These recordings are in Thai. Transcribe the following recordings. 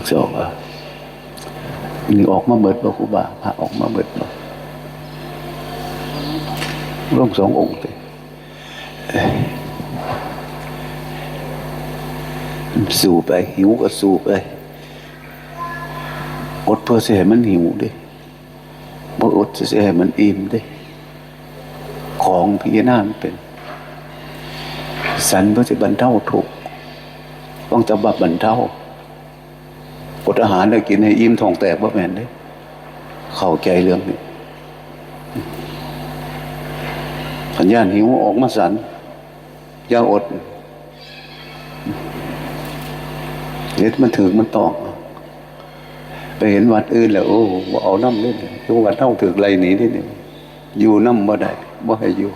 กสองอะนี่ออกมาเบิดบ่ครูบาพระออกมาเบิดบ่ร่วมสององค์เลยสู้ไป หิวก็สู้ไปอดเพื่อเสียมันหิวดิบ่อดเสียมันอิ่มดิของพิจารณามันเป็น สันเพื่อจะบรรเทาทุกข์ต้องจะบับบรรเทา อดอาหารได้กินให้อิ่มท้องแตกบ่แม่นเด้เข้าใจเรื่องนี้ขันย่านหิวออกมาสันอย่าอดเด็ดมันถึงมันตอกไปเห็นวัดอื่นแล้วโอ้เอาน้ำเล่นทุกวัดเท่าถึกไรหนีนี่นี่อยู่น้ำบ่ได้บ่ให้อยู่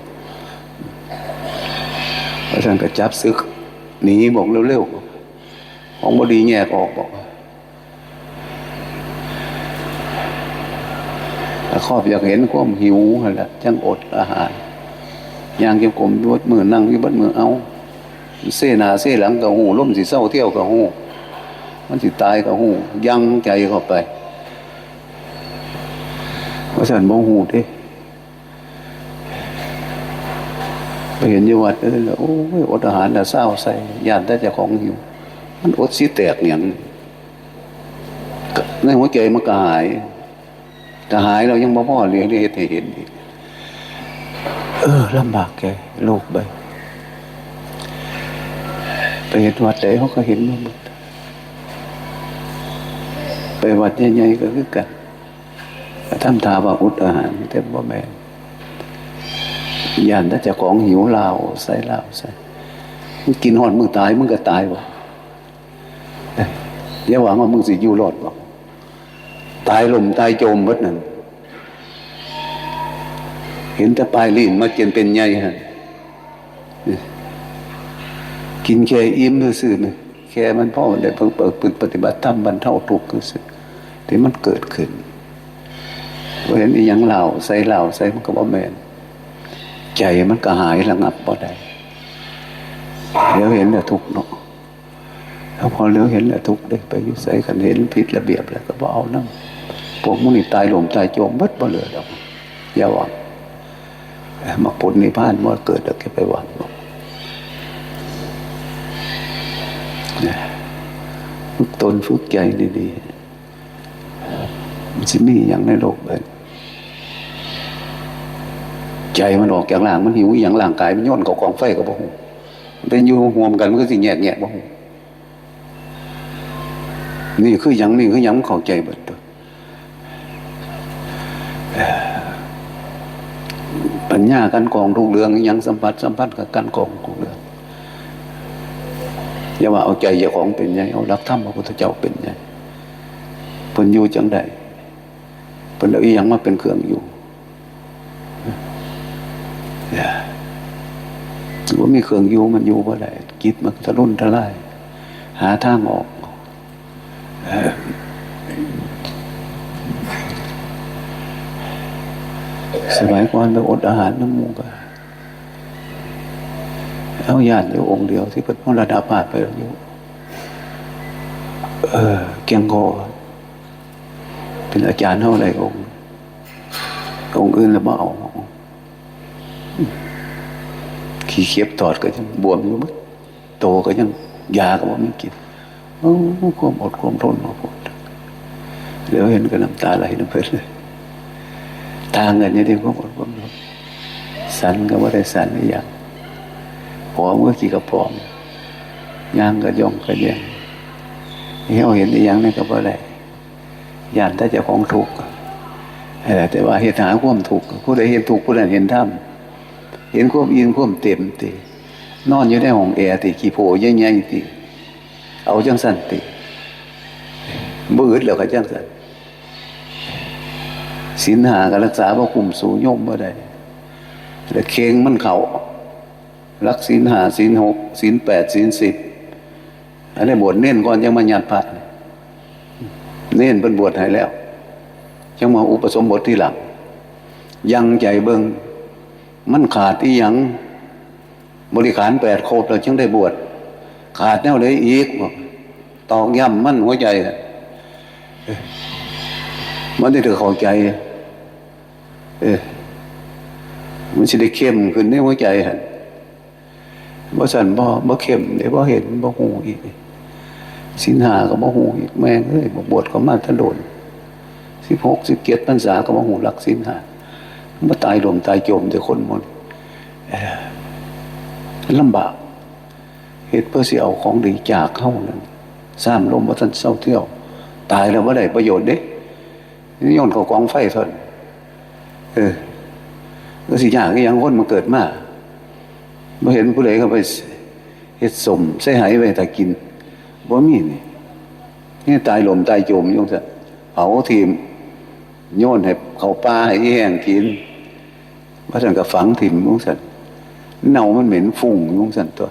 พราะฉะนั้นก็จับซึกหนีบอกเร็วๆของบดีแยกออกบอกถ้า ครอบอยากเห็นความหิวนั่นแหละจังอดอาหารย่างเก็บกลมยดมือนั่งยบัดมือเอาเสหนาเสหลังกับหูล่มสีเศร้าเที่ยวกับหูมันสิตายกับหูยังใจเข้าไปว่าฉันโมหูเด้ไปเห็นอยวัดเออแล้วโอ้ยอดอาหารแล้วเศร้าใส่ยานแต่เจะของหิว มันอดสิแตกอย่างในหัวใจมันก็หาย แต่หายเรายังบ่พ่อเรียกเรียกให้เห็นเออลำบากแกโลกไปไปเห็นวัดไหนเขาก็เห็นมาหมดไปวัดใหญ่ๆก็คือกันทำทาว่าอุดอาหารแต่บ่แม่ย่านถ้าจะของหิวเหล้าใส่เหล้าใส่มึงกินหอนมึงตายมึงก็ตายบ่อย่าหวังว่ามึงสิอยู่รอดบ่ ตายลมตายโจมเบิดนั่นเห็นแต่ปลายลิ้นมาเจนเป็นใหญ่ฮะกินแค่อิ่มซื่อๆนะแค่มันพ่อได้เพิ่งเปิดปปฏิบัติธรรมบรรเทาทุกข์คือสึที่มันเกิดขึ้นเห็นอีหยังเหล่าใส่เหล่าใส่มันก็บ่แมนใจมันก็หายระงับบ่ได้เดี๋ยวเห็นแล้วทุกข์เนาะถ้าพอเลี้ยวเห็นแล้วทุกข์ได้ไปยุ่ใส่กันเห็นผิดระเบียบแล้วก็บ่เอานั่ง พวกมุนี่ตายหลมตายโจมเบิดบ่เหลือดอกอย่าหวังมาผลนิพพานเมื่อเกิดแล้วแกไปหวังบอกฝึกตนฝึกใจดีๆมันจะมีอย่างในโลกเลยใจมันออกจากหลังมันหิวอย่างร่างกายมันย่นกับกองไฟกับบ่หูมันเป็นอยู่ห่วมกันมันก็สิแงะแงะบ่หูนี่คืออย่างนี่คืออย่างเข้าใจเบิดตัว ญญากันกองทุกเรื่องยังสัมผัสสัมผัสกับกันกองทุกเรื่องอย่าว่าเอาใจเจ้าของเป็นไงเอารักธรรมพระพุทธเจ้าเป็นไงเพิ่นอยู่จังใดเพิ่นเอาอีหยังมาเป็นเครื่องอยู่ว่ามีเครื่องอยู่มันอยู่บ่ได้จิตมันทะลุนทลายหาทางออก สมัยก่อนไปอดอาหารน้ำมูกอะเอาญาติอยู่องค์เดียวที่เป็นมรณภาพไปแล้วอยู่เออเกียงโกเป็นอาจารย์เท่าไรองค์ องค์อื่นแล้วมาเอาขี้เคียบตอดก็ยังบวมอยู่มั้งโตก็ยังยาก็ว่าไม่กินโอ้ความอดความทนมาพูดเดี๋ยวเห็นก็น้ำตาไหลน้ำเพลินเลย ทางเงินนี่ที่ความอดความทนสันก็ว่าได้สันไม่อย่างผอมก็กี่กระผอมย่างก็ย่องก็แยงนี่เอาเห็นอีหยังนี่ก็บ่ได้ย่านถ้าเจะของถูกข์แต่ว่าเหตุหาความถูกผู้ใดเห็นถูกผู้นั้นเห็นธรรมเห็นความอินความเต็มตินอนอยู่ในห้องแอร์ติขี้โผใหญ่ๆติเอาจังสันติบืดแล้วก็จังสัน ศีลหาก็รักษาบ่คุมสูโยมบ่ได้แล้วเคงมันเขารักศีลห้าศีลหกศีลแปดศีลสิบอันนี้บวชเน้นก่อนยังมาหยาดพัดเน้นเป็นบวชให้แล้วยังมาอุปสมบทที่หลังยังใจเบิงมันขาดที่ยังบริขารแปดโคตรเราจึงได้บวชขาดแนวเลยอีกตอกย่ำมั่นหัวใจออ มันได้เธอเข้าใจ เออมันจะได้เข้มขึ้นในหัวใจฮะบ่สันบ่บ่เข้มเดี๋ยวบ่เห็นบ่หูอีกสินหาก็บ่หูอีกแม่งเอ้ยบ่บวชก็มาตะโดนสิบหกสิบเจ็ดพรรษาก็บ่หูหลักสินหาบ่ตายลมตายโจมแต่คนหมดลำบากเหตุเพื่อสิเอาของดีจากเข้านั่นสร้างลมบ่ทันเศร้าเที่ยว ตายแล้วบ่าได้ประโยชน์เด้ ย้อนเขากองไฟเท่านเออก็สิยากก็ยังคนมาเกิดมาบ่เห็นผู้ใดเขาไปเฮ็ดสมใส่ไหไปแต่กินบ่มีนี่นี่ตายลมตายโจมยงซะเผาทีมโยนให้เขาปลาให้แห้งกินว่าซั่นก็ฝังถิ่มยงซั่นเน่ามันเหม็นฟุ้งยงซั่นตัว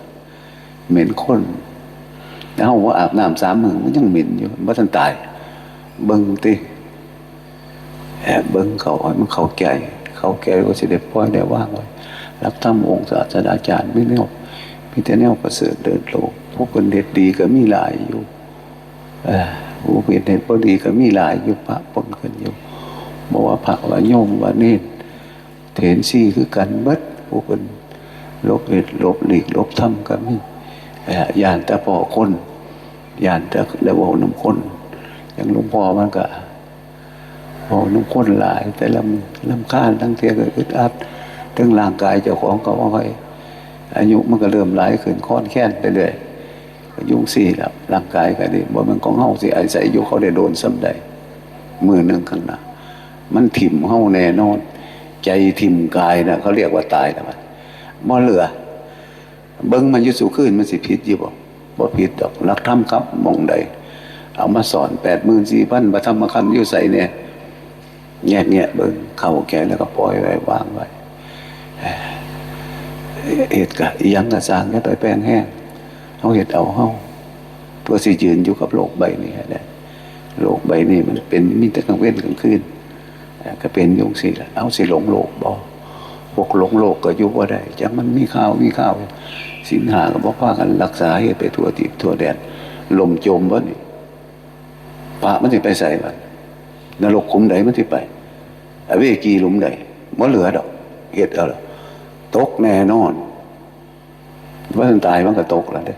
เหม็นข้นแล้วเฮาว่าอาบน้ำสามมื้อมันยังเหม็นอยู่บ่ทันตายเบิ่งติ แอบเบิ่งเขาให้มันเข้าใจเขาแก่ก็สิได้ปล่อยได้ว่างไว้รักธรรมองค์ศาสตราจารย์ไม่แนวมีแต่แนวประเสริฐเดินโลกผู้คนเด็ดดีก็มีหลายอยู่เออผู้เป็นเด็ดบ่ดีก็มีหลายอยู่พระปนกันอยู่บอกว่าพระว่าโยมว่าเนตรเถนซี่คือกันบิดผู้คนลบเหตุลบหลีกลบธรรมก็มีเอ่อยานแต่พอคนยานแต่แล้วเอาน้ำคนอย่างหลวงพ่อมันก็ พอนุ่งข้นหลาย แต่ลำลำค้านทั้งเทียก็อึดอัดทั้งร่างกายเจ้าของก็ว่าไงอายุมันก็เริ่มหลายขึ้นค้อนแค้นไปเรื่อยยุ่งสี่แล้วร่างกายก็ดีบ่มันของเฮาสิอาศัยอยู่เขาได้โดนซ้ำใดมือหนึ่งข้างหน้ามันถิ่มเฮาแน่นอน ใจถิ่มกายนะเขาเรียกว่าตายแล้วมันบ่เหลือ เบิ้งมันยุสุขึ้นมันสิผิดอยู่บ่บ่ผิดดอกรักธรรมครับมองใดเอามาสอนแปดหมื่นสี่พันประธรรมคำอยู่ใส่เนี่ย แงะแงะเบิ่งเข้าแก่แล้วก็ปล่อยไว้วางไว้เอ่อเหตุกะยังกะสางแค่ไปแป้งแห้งเอาเหตุเอาเฮาเพื่อสิยืนอยู่กับโลกใบนี้ให้ได้โลกใบนี้มันเป็นมีแต่กลางเว้นกลางคืนก็เป็นยุงสิละเอาสิหลงโลกบ่พวกหลงโลกก็ยู่บ่ได้จังมันมีข้าวมีข้าวสินหาก็บ่พากันรักษาเหตุไปทั่วทิศทั่วแดนลมจมบ่นี่พระมันสิไปใส่บ่ นรกขุมใดมันที่ไปอเวกีหลุมใดมันเหลือดอกเหตุเอาละตกแน่นอนว่าท่านตายมันก็ตกแล้วเด้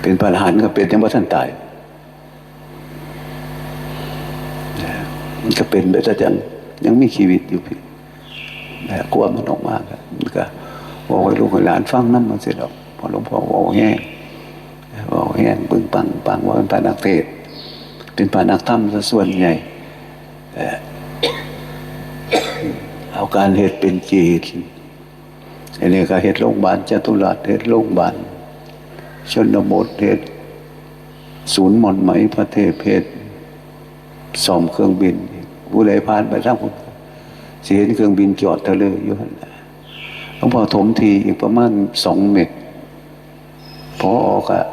เป็นพระอรหันก็เป็นยังว่าท่านตายมันก็เป็นไปแต่ยังยังมีชีวิตอยู่พี่แต่กลัวมันออกมากมันก็บอกให้ลูกให้หลานฟังนั่นมันเสร็จแล้วพอหลวงพ่อบอกแห้งบอกแห้งปึ้งปังปังว่าเป็นพระนักเทศ เป็นป่านักธรรมซะส่วนใหญ่เอาการเหตุเป็นจีตอันนี้ก็เหตุโรงพยาบาลจตุรัสเหตุโรงพยาบาลชนบทเหตุศูนย์หมอนไหมพระเทพเพชรซ่อมเครื่องบินผู้ใดผ่านไปทั้งคนเสียเครื่องบินจอดทะเลอยู่หันแหละหลวงพ่อถมทีอีกประมาณสองเมตรพอออกอะ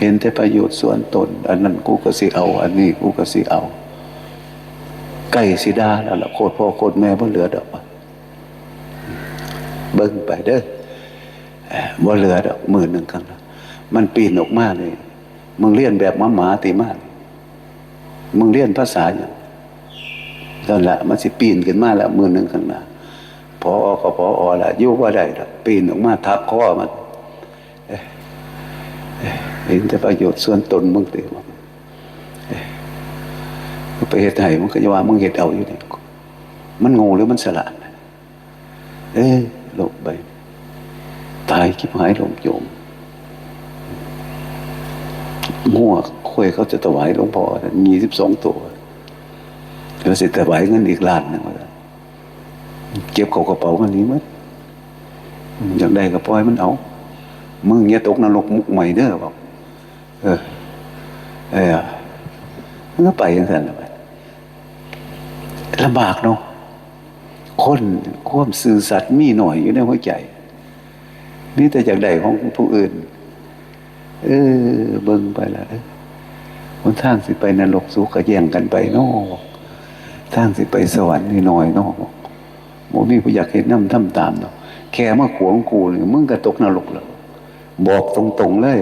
เห็นแต่ประโยชน์ส่วนตน อันนั้นกูก็สิเอา อันนี้กูก็สิเอาใกล้สิดาแล้วล่ะโคตรพ่อโคตรแม่บ่เหลือดอกเบิ่งไปเด้อบ่เหลือดอกมือหนึ่งครั้งละมันปีนออกมาเลยมึงเรียนแบบหมาหมาตีมากมึงเรียนภาษาอย่างนั่นแหละมันสิปีนขึ้นมาแล้วมือหนึ่งข้างหน้าพอก็พออละยุ่ว่าได้ละปีนออกมาทับข้อมัน เห็นแต่ประโยชน์ส่วนตนมึงเตีมันไปเหตุไหมึงก็จะว่ามึงเหตุเอาอยู่เนี่ยมันง่หรือมันสละเอ้ยหลบไป ตายคิดหายหลงโยมงัวคุยเขาจะถวายหลวงพ่อมีสิบสองตัวแล้วเสร็จถวายเงินอีกล้านหนึงว่าเก็บเขากระเป๋ามันนี้มั้ยอยากได้ก็ปล่อยมันเอา มึงอย่าตกนรกมุกใหม่เด้อบอก เออ เออมันก็ไปอย่างนั้นละลำบากเนาะคนควมสื่อสัตย์มีหน่อยอยู่ในหัวใจ นี่แต่จากใดของผู้อื่น เออ เบิ่งไปละเออคนทางสิไปนรกสุขก็แย่งกันไปนาะทางสิไปสวรรค์นี่หน่อยนาะโมมีผู้อยากเห็นน้ำทำตามเนาะแค่มาขวงกูเนี่ยมึงก็ตกนรกแล้วบอกตรงๆเลย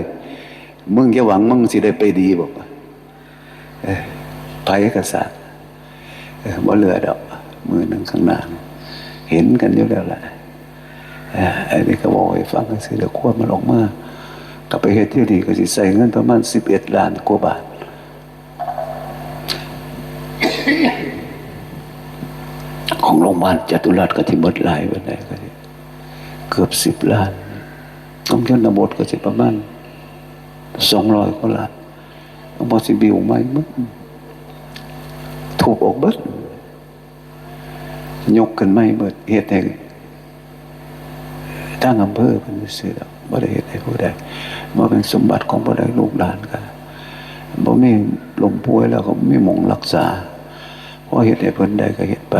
มึงจะหวังมึงสิได้ไปดีบอกว่าไปกษัตริย์บ่เหลือดอกมือหนึ่งข้างหน้า เห็นกันอยู่แล้วแหละเออไอ้นี่ก็บอกให้ฟังกันสิแล้วควรมันออกมากลับไปเฮ็ดที่ดีก็สิใส่เงินประมาณสิบเอ็ดล้านกว่าบาทของโรงพยาบาลจตุรัสก็ที่หมดหลายวันไหนก็เกือบสิบล้านต้องชนบทก็สิประมาณ สองร้อยกว่าล้านต้องบอสิบิวไหมมึงถูกออกเบิดยกกันไม่เบิดเหตุใดตั้งอำเภอเป็นเสือบ่ได้เหตุใดผู้ใดมาเป็นสมบัติของบ่ได้ลูกหลานกันบ่มีลมป่วยแล้วก็ไม่หมองรักษาเพราะเหตุใดเพิ่นใดก็เหตุไป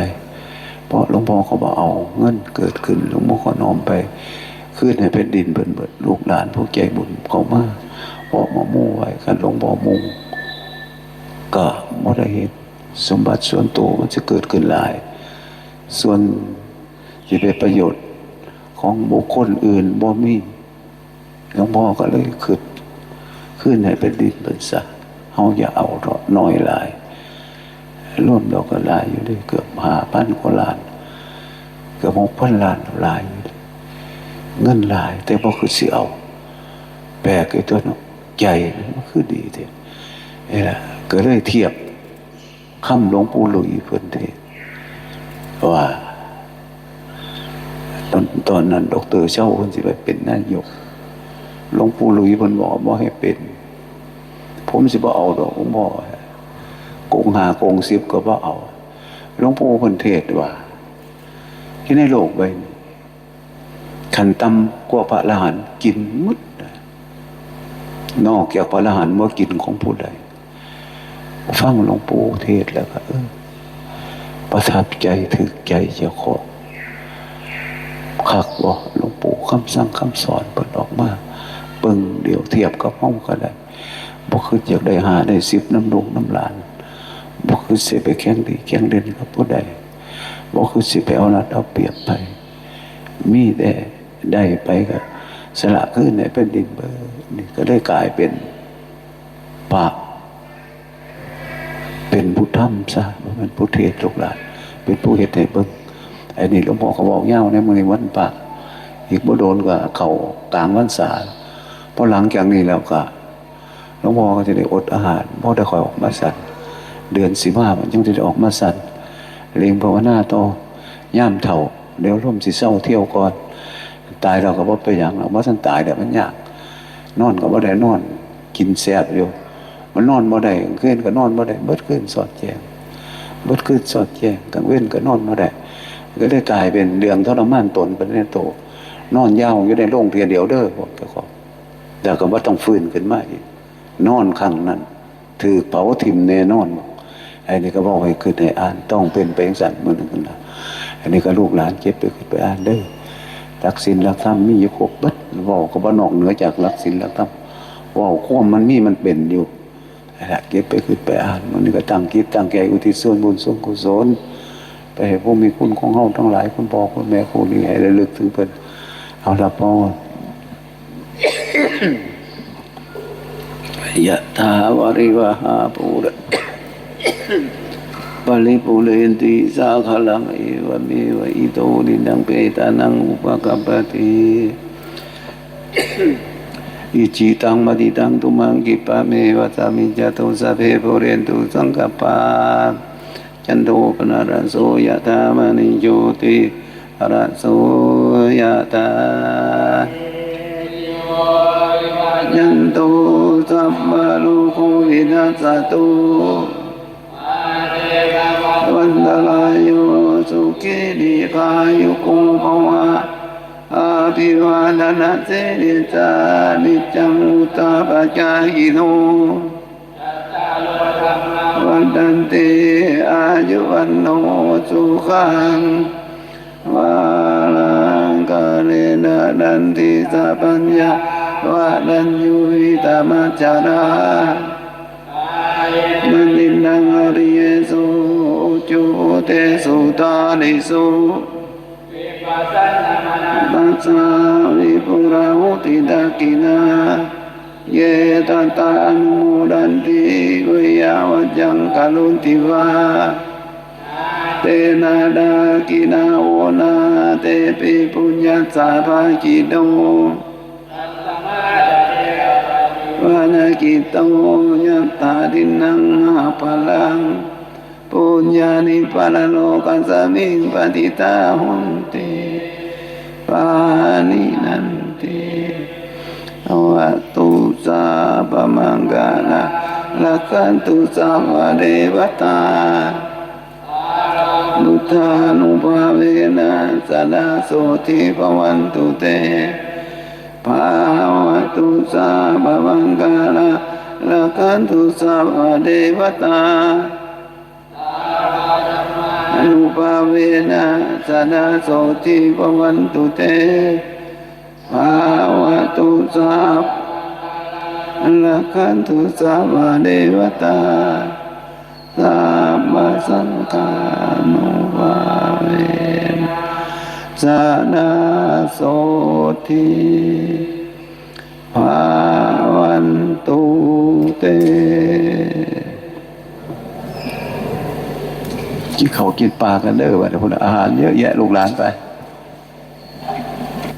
เพราะหลวงพ่อเขาบอกเอาเงินเกิดขึ้นหลวงพ่อก็น้อมไปขึ้นให้เป็นดินเบิ่นเบิดลูกหลานผู้ใจบุญเขามา บอกมามู่ไว้กันหลวงพ่อมุงก็บ่ได้เห็นสมบัติส่วนตัวมันจะเกิดขึ้นหลาย ส่วนจะเป็นประโยชน์ของบุคคลอื่นบ่มีหลวงพ่อก็เลยขึ้นขึ้นให้เป็นดินเป็นสะเฮาอย่าเอาเถอะน้อยหลายร่วมเราก็หลายอยู่ด้วยเกือบหาพันกว่าล้านเกือบหกพันล้านหลายอยู่เงินหลาย แต่พอคือสิเอาแปลกไอ้ตัวเนาะ ใหญ่มันคือดีเถอะนี่แหละก็เลยเทียบคำหลวงปู่หลุยเพิ่นเทศว่า ตอนตอนนั้นดอกเตอรเช่าคนสิไปเป็นนายกหลวงปู่หลุยเพิ่นบอกบ่ให้เป็น ผมสิบ่เอาดอกผมบอกโกงหาโกงสิบก็บ่เอาหลวงปู่เพิ่นเทศว่าที่ในโลกใบนี้ขันตำกว่าพระอรหันกินมุด นอกจากพระอรหันต์ว่ากินของผู้ใดฟังหลวงปู่เทศแล้วก็เออประทับใจถึกใจเจ้าของคักบ่หลวงปู่คำสั่งคำสอนเปิดออกมาเบิ่งเดี๋ยวเทียบกับห้องก็ได้บ่คืออยากได้หาได้สิบน้ำลูกน้ำหลานบ่คือสิไปแข่งดีแข่งเด่นกับผู้ใดบ่คือสิไปเอารัดเอาเปรียบไป มีแต่ได้ไปก็ สละขึ้นในเป็นดินเบอร์นี่ก็ได้กลายเป็นปากเป็นผู้ทำซะบ่แมันผู้เทศลูกหลานเป็นผู้เฮ็ดให้เบิ่งไอ้นี่หลวงพ่อเขาบอกเงาในมือวันปากอีกบ่โดนก็เขากลางวันษาพอหลังจากนี้แล้วก็หลวงพ่อก็จะได้อดอาหารพ่อได้คอยออกมาสั่นเดือนสิบห้ามันยังจะได้ออกมาสั่นเลียงภาวนาโตย่ามเท่าเดี๋ยวร่มสิเศร้าเที่ยวก่อน ตายเราก็บ่ไปอย่างเราบ่ทันตายเดี๋ยวมันยาก นอนก็บ่ได้นอน กินแซ่บอยู่ มันนอนบ่ได้กลางคืนก็นอนบ่ได้เบิดคืนสอดแจงเบิดคืนสอดแจงกลางเว้นก็นอนบ่ได้ก็ได้กลายเป็นเรื่องทรมานตนเป็นโต นอนยาวอยู่ในโรงเพียเดียวเด้อพวกเจ้าของแต่ก็ว่าต้องฟื้นขึ้นมาอีกนอนครั้งนั้นถือเผาทิมแน่นอนไอ้นี่ก็บอกให้ขึ้นให้อ่านต้องเป็นไปอย่างสั่นมือหนึ่งนะอันนี้ก็ลูกหลานเก็บไปขึ้นไปอ่านเด้อ รักศีลรักธรรมมีอยู่ครบบัดบอกก็บ่นอกเหนือจากรักศีลรักธรรมว่าความมันมีมันเป็นอยู่แหละเก็บไปขึ้นไปอ่านมันนี่ก็ตั้งคิดตั้งใจอุทิศส่วนบุญส่วนกุศลไปให้ผู้มีคุณของเฮาทั้งหลายคุณพ่อคุณแม่คุณนี่ให้ระลึกถึงเพิ่นเอาละพ่อยะถาวาริวหาปูระ ปริปุเรนติสาขลังเอวเมวอิโตนินังเปตานังอุปกัปปติอิจิตังมติตังตุมังกิปะเมวะสามิจตุสัพเพปุเรนตุสังกปาจันโทปนารโสยะธามณิโยติรโสยะธายันโตสัพพะโลกวินัสตุ วันตรายโยสุขีดีกายุโกภวะอาภิวาทนาเสนิจานิจังุตาปจายิโนวันตันติอายุวันโนสุขังวาลังกาเลนะนันติสัพัญญาวะนันยุหิตามัจจารามันนินังอริยสุ จุเตสุตานิสุปัสสาวิปุราหุติตากินาเยตัตานุโมดันติวิยาวจังกาลุนติวาเตนาดากินาโอนาเตปิปุญญาสาภากิโตวานากิโตยัตตาดินังหาพลัง ปุญญานิปาลโลกัสมิงปฏิตาหุนติปานินันติวัตุสาปมังกาลาลักขันตุสาวเดวตานุทานุภาเวนะสดาโสทิภวันตุเตภาวตุสาภวังกาลาลาคันตุสาวเดวตา นุภาเวนะสดาโสทิภวันตุเตภาวตุสาลาคันตุสาวะเดวตาสัมสังฆานุภาเวนะสนาโสทิภาวันตุเต กินเขาวกินปลากันเด้อว่าแต่พวกอาหารเยอะแยะลูกหลานไป